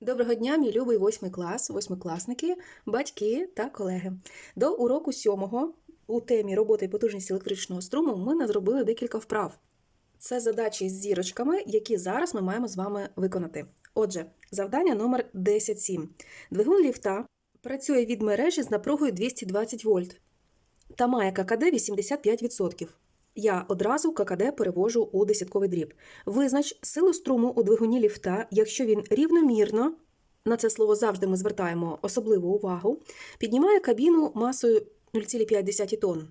Доброго дня, мій любий восьмий клас, восьмикласники, батьки та колеги. До уроку сьомого у темі роботи і потужності електричного струму ми не зробили декілька вправ. Це задачі з зірочками, які зараз ми маємо з вами виконати. Отже, завдання номер 10.7. Двигун ліфта працює від мережі з напругою 220 вольт та має ККД 85%. Я одразу ККД перевожу у десятковий дріб. Визнач силу струму у двигуні ліфта, якщо він рівномірно, на це слово завжди ми звертаємо особливу увагу, піднімає кабіну масою 0,5 тонн.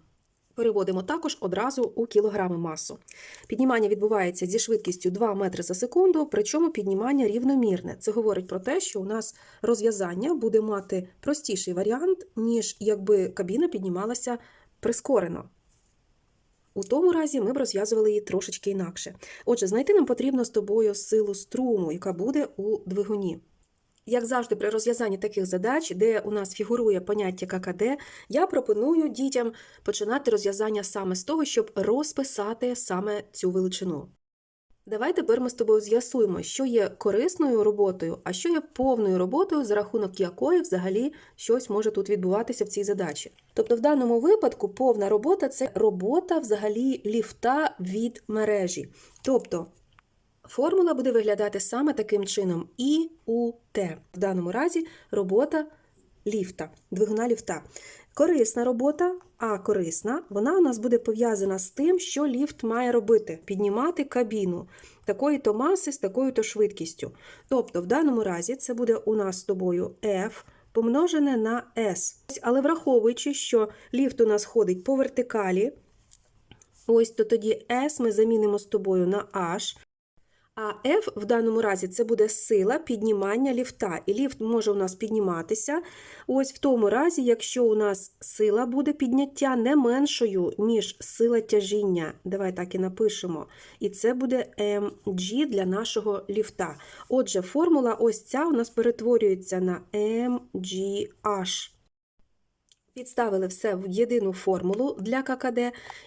Переводимо також одразу у кілограми масу. Піднімання відбувається зі швидкістю 2 метри за секунду, причому піднімання рівномірне. Це говорить про те, що у нас розв'язання буде мати простіший варіант, ніж якби кабіна піднімалася прискорено. У тому разі ми б розв'язували її трошечки інакше. Отже, знайти нам потрібно з тобою силу струму, яка буде у двигуні. Як завжди, при розв'язанні таких задач, де у нас фігурує поняття ККД, я пропоную дітям починати розв'язання саме з того, щоб розписати саме цю величину. Давай тепер ми з тобою з'ясуємо, що є корисною роботою, а що є повною роботою, за рахунок якої взагалі щось може тут відбуватися в цій задачі. Тобто, в даному випадку повна робота це робота взагалі ліфта від мережі. Тобто формула буде виглядати саме таким чином: І у Т. В даному разі робота ліфта, двигуна ліфта. Корисна робота, а корисна, вона у нас буде пов'язана з тим, що ліфт має робити: піднімати кабіну такої-то маси з такою-то швидкістю. Тобто, в даному разі це буде у нас з тобою F помножене на S. Але враховуючи, що ліфт у нас ходить по вертикалі, ось то тоді S ми замінимо з тобою на H. А F в даному разі це буде сила піднімання ліфта. І ліфт може у нас підніматися. Ось в тому разі, якщо у нас сила буде підняття не меншою, ніж сила тяжіння. Давай так і напишемо. І це буде mg для нашого ліфта. Отже, формула ось ця у нас перетворюється на mgh. Підставили все в єдину формулу для ККД,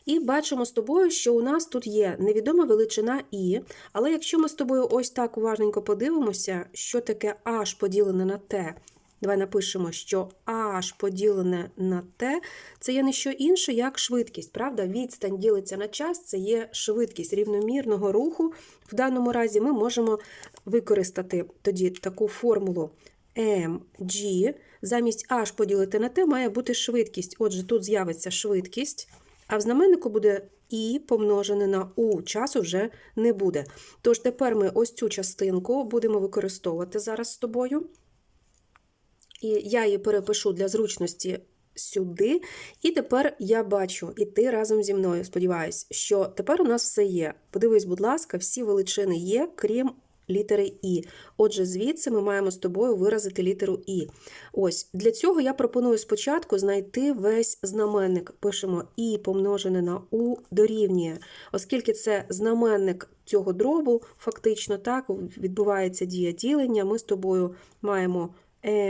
і бачимо з тобою, що у нас тут є невідома величина І, але якщо ми з тобою ось так уважненько подивимося, що таке H поділене на T, давай напишемо, що H поділене на T, це є не що інше, як швидкість. Правда? Відстань ділиться на час, це є швидкість рівномірного руху. В даному разі ми можемо використати тоді таку формулу mg, замість h поділити на t має бути швидкість. Отже, тут з'явиться швидкість, а в знаменнику буде і помножене на u, часу вже не буде. Тож тепер ми ось цю частинку будемо використовувати зараз з тобою. І я її перепишу для зручності сюди. І тепер я бачу, і ти разом зі мною, сподіваюсь, що тепер у нас все є. Подивись, будь ласка, всі величини є, крім літери І. Отже, звідси ми маємо з тобою виразити літеру І. Ось, Для цього я пропоную спочатку знайти весь знаменник. Пишемо І помножене на У дорівнює. Оскільки це знаменник цього дробу, фактично так, відбувається дія ділення, ми з тобою маємо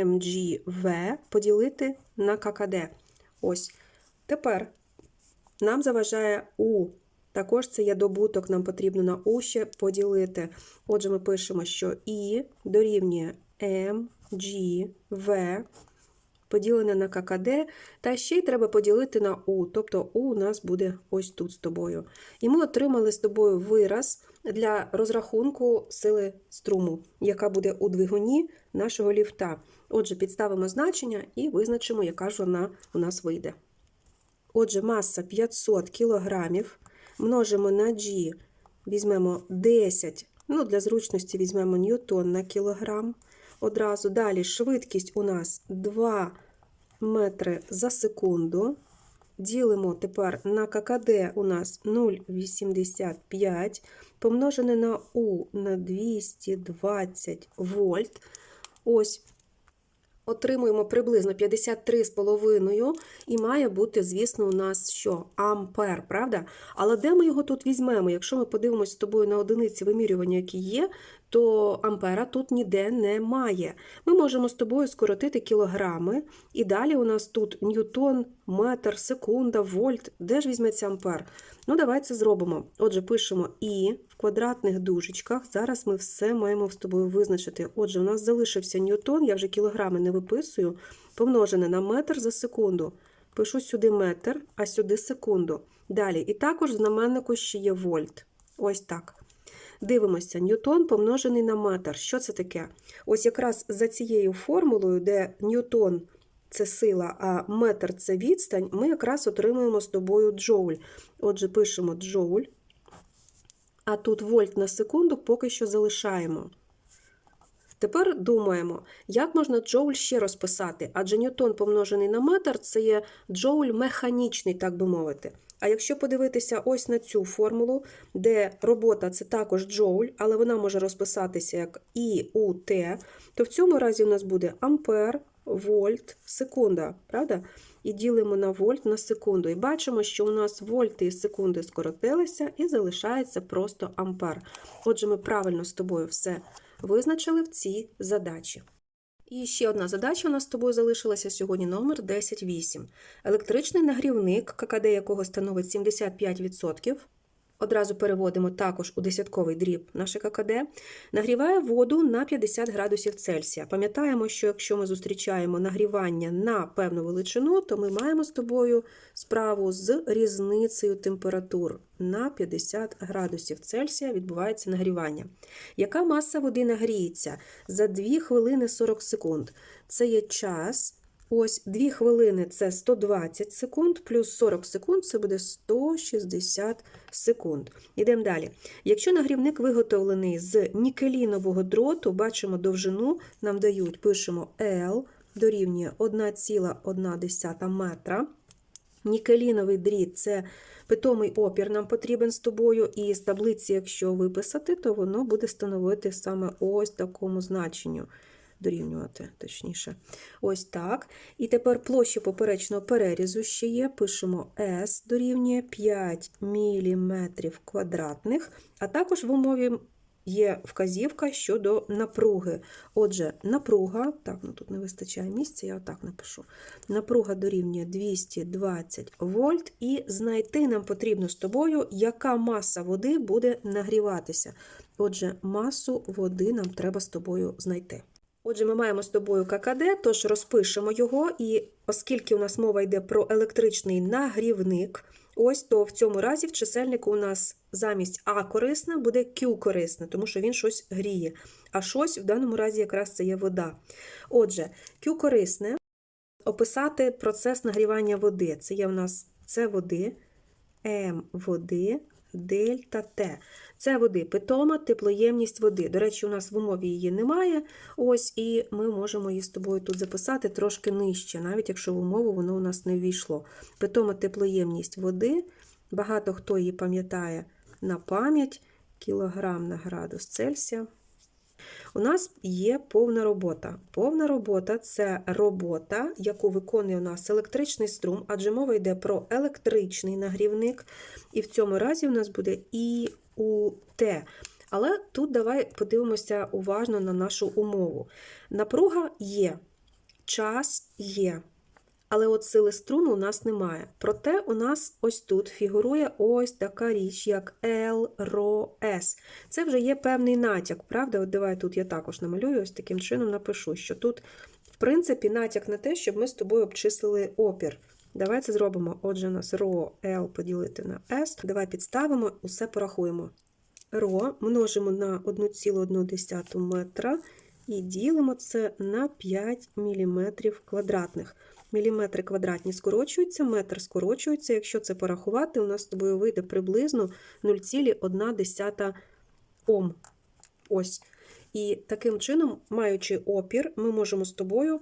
МГВ поділити на ККД. Ось. Тепер нам заважає У. Також це є добуток, нам потрібно на У поділити. Отже, ми пишемо, що І дорівнює М, G, В, поділене на ККД, та ще й треба поділити на У, тобто У у нас буде ось тут з тобою. І ми отримали з тобою вираз для розрахунку сили струму, яка буде у двигуні нашого ліфта. Отже, підставимо значення і визначимо, яка ж вона у нас вийде. Отже, маса 500 кілограмів множимо на G, візьмемо 10, ну для зручності візьмемо ньютон на кілограм. Одразу далі швидкість у нас 2 метри за секунду. Ділимо тепер на ККД у нас 0,85, помножене на У на 220 вольт. Ось отримуємо приблизно 53,5 і має бути, звісно, у нас що? Ампер, правда? Але де ми його тут візьмемо? Якщо ми подивимося з тобою на одиниці вимірювання, які є, то ампера тут ніде немає. Ми можемо з тобою скоротити кілограми, і далі у нас тут ньютон, метр, секунда, вольт. Де ж візьметься ампер? Ну, давай це зробимо. Отже, пишемо І в квадратних дужечках. Зараз ми все маємо з тобою визначити. Отже, у нас залишився ньютон, я вже кілограми не виписую, помножене на метр за секунду. Пишу сюди метр, а сюди секунду. Далі. І також в знаменнику ще є вольт. Ось так. Дивимося, ньютон помножений на метр. Що це таке? Ось якраз за цією формулою, де ньютон це сила, а метр це відстань, ми якраз отримуємо з тобою джоуль. Отже, пишемо джоуль, а тут вольт на секунду поки що залишаємо. Тепер думаємо, як можна джоуль ще розписати, адже ньютон помножений на метр це є джоуль механічний, так би мовити. А якщо подивитися ось на цю формулу, де робота це також джоуль, але вона може розписатися як ІУТ, то в цьому разі у нас буде ампер, вольт, секунда, правда? І ділимо на вольт на секунду. І бачимо, що у нас вольти і секунди скоротилися, і залишається просто ампер. Отже, ми правильно з тобою все визначили в цій задачі. І ще одна задача у нас з тобою залишилася сьогодні номер 10.8. Електричний нагрівник, ККД якого становить 75%, одразу переводимо також у десятковий дріб наше ККД, нагріває воду на 50 градусів Цельсія. Пам'ятаємо, що якщо ми зустрічаємо нагрівання на певну величину, то ми маємо з тобою справу з різницею температур. На 50 градусів Цельсія відбувається нагрівання. Яка маса води нагріється? За 2 хвилини 40 секунд. Це є час. Ось 2 хвилини це 120 секунд, плюс 40 секунд це буде 160 секунд. Ідемо далі. Якщо нагрівник виготовлений з нікелінового дроту, бачимо довжину, нам дають, пишемо L дорівнює 1,1 метра. Нікеліновий дріт це питомий опір нам потрібен з тобою, і з таблиці, якщо виписати, то воно буде становити саме ось такому значенню. Дорівнювати, точніше. Ось так. І тепер площа поперечного перерізу ще є. Пишемо S дорівнює 5 мм квадратних, а також в умові є вказівка щодо напруги. Отже, напруга, так, ну тут не вистачає місця, я отак напишу. Напруга дорівнює 220 вольт, і знайти нам потрібно з тобою, яка маса води буде нагріватися. Отже, масу води нам треба з тобою знайти. Отже, ми маємо з тобою ККД, тож розпишемо його, і оскільки у нас мова йде про електричний нагрівник, ось то в цьому разі в чисельнику у нас замість А корисне буде Q корисне, тому що він щось гріє. А щось в даному разі якраз це є вода. Отже, Q корисне описати процес нагрівання води. Це є у нас С води, М води, дельта Т. Це води питома, теплоємність води. До речі, у нас в умові її немає. Ось, і ми можемо її з тобою тут записати трошки нижче, навіть якщо в умову воно у нас не ввійшло. Питома теплоємність води. Багато хто її пам'ятає на пам'ять, кілограм на градус Цельсія. У нас є повна робота. Повна робота це робота, яку виконує у нас електричний струм, адже мова йде про електричний нагрівник. І в цьому разі у нас буде І у Т. Але тут давай подивимося уважно на нашу умову. Напруга є, час є. Але от сили струму у нас немає. Проте у нас ось тут фігурує ось така річ, як ЛРОС. Це вже є певний натяк, правда? От давай тут я також намалюю, ось таким чином напишу, що тут, в принципі, натяк на те, щоб ми з тобою обчислили опір. Давай це зробимо. Отже, у нас ро L поділити на S. Давай підставимо, усе порахуємо. Ро множимо на 1,1 метра і ділимо це на 5 мм квадратних. Міліметри квадратні скорочуються, метр скорочується. Якщо це порахувати, у нас з тобою вийде приблизно 0,1 Ом. Ось. І таким чином, маючи опір, ми можемо з тобою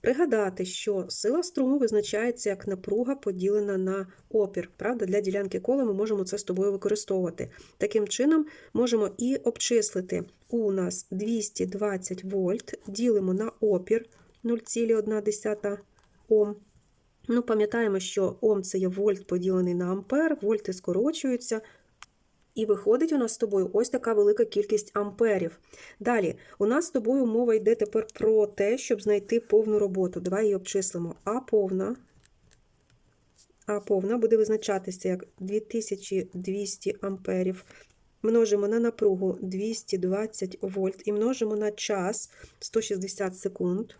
пригадати, що сила струму визначається як напруга поділена на опір. Правда, для ділянки кола ми можемо це з тобою використовувати. Таким чином, можемо і обчислити. У нас 220 вольт, ділимо на опір 0,1 Ом. Ну, пам'ятаємо, що Ом це є вольт поділений на ампер, вольти скорочуються. І виходить у нас з тобою ось така велика кількість амперів. Далі, у нас з тобою мова йде тепер про те, щоб знайти повну роботу. Давай її обчислимо. А повна. А повна буде визначатися як 2200 амперів. множимо на напругу 220 вольт і множимо на час 160 секунд.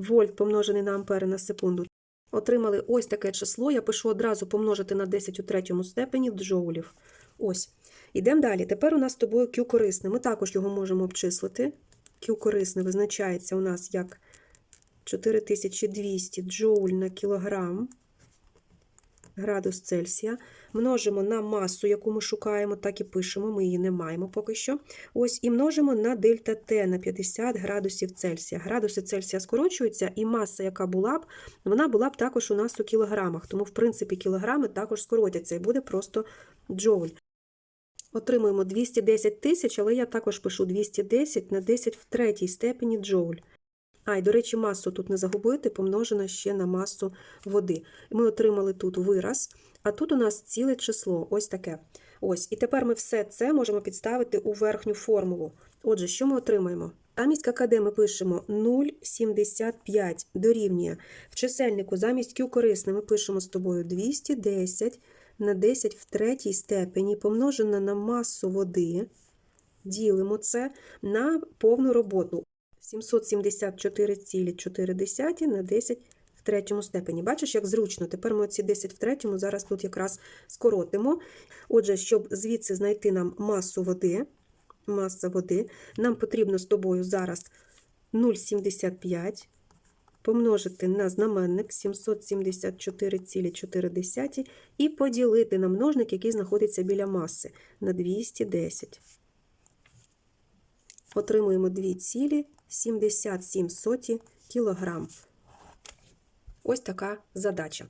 Вольт помножений на ампери на секунду. Отримали ось таке число. Я пишу одразу помножити на 10 у третьому степені джоулів. Ось. Ідемо далі. Тепер у нас з тобою Q корисне. Ми також його можемо обчислити. Q корисне визначається у нас як 4200 джоуль на кілограм градус Цельсія. Множимо на масу, яку ми шукаємо, так і пишемо, ми її не маємо поки що. Ось, і множимо на дельта Т на 50 градусів Цельсія. Градуси Цельсія скорочуються, і маса, яка була б, вона була б також у нас у кілограмах. Тому, в принципі, кілограми також скоротяться і буде просто джоуль. Отримуємо 210 тисяч, але я також пишу 210 на 10 в третій степені джоуль. А, і, до речі, масу тут не загубити, помножена ще на масу води. Ми отримали тут вираз, а тут у нас ціле число, ось таке. Ось, і тепер ми все це можемо підставити у верхню формулу. Отже, що ми отримаємо? Замість ККД ми пишемо 0,75 дорівнює. В чисельнику замість Q корисне ми пишемо з тобою 210 на 10 в третій степені помножено на масу води. Ділимо це на повну роботу. 774,4 на 10 в третьому степені. Бачиш, як зручно. Тепер ми ці 10 в третьому зараз тут якраз скоротимо. Отже, щоб звідси знайти нам масу води, маса води, нам потрібно з тобою зараз 0,75 помножити на знаменник 774,4 і поділити на множник, який знаходиться біля маси, на 210. Отримуємо 2,77 кг. Ось така задача.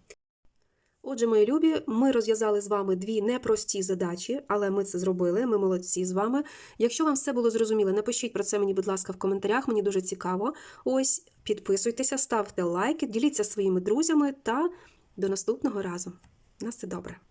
Отже, мої любі, ми розв'язали з вами дві непрості задачі, але ми це зробили. Ми молодці з вами. Якщо вам все було зрозуміло, напишіть про це мені, будь ласка, в коментарях. Мені дуже цікаво. Ось, підписуйтеся, ставте лайки, діліться своїми друзями та до наступного разу. На все добре.